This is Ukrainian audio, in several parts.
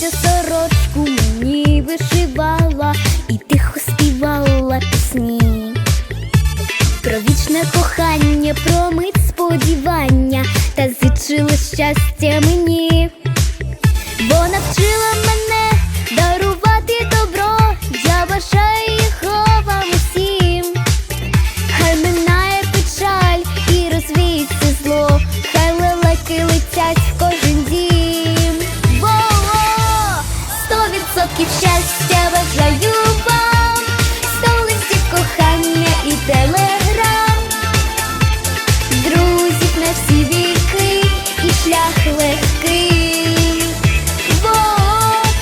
Матуся сорочку мені вишивала і тихо співала пісні. Про вічне кохання, про мить сподівання та зичила щастя мені. Щастя бажаю вам, сто кохання і телеграм, друзів на всі віки і шлях легкий. Во,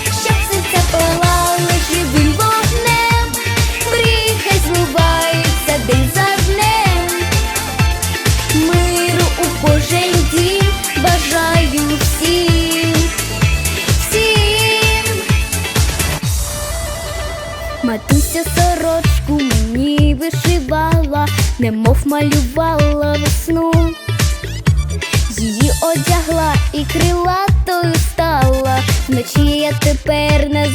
щоб серця палали живим вогнем, мрій хай збуваються день. Миру у кожен дім бажаю Матуся сорочку мені вишивала, немов малювала весну. Її одягла і крилатою стала, вночі я тепер не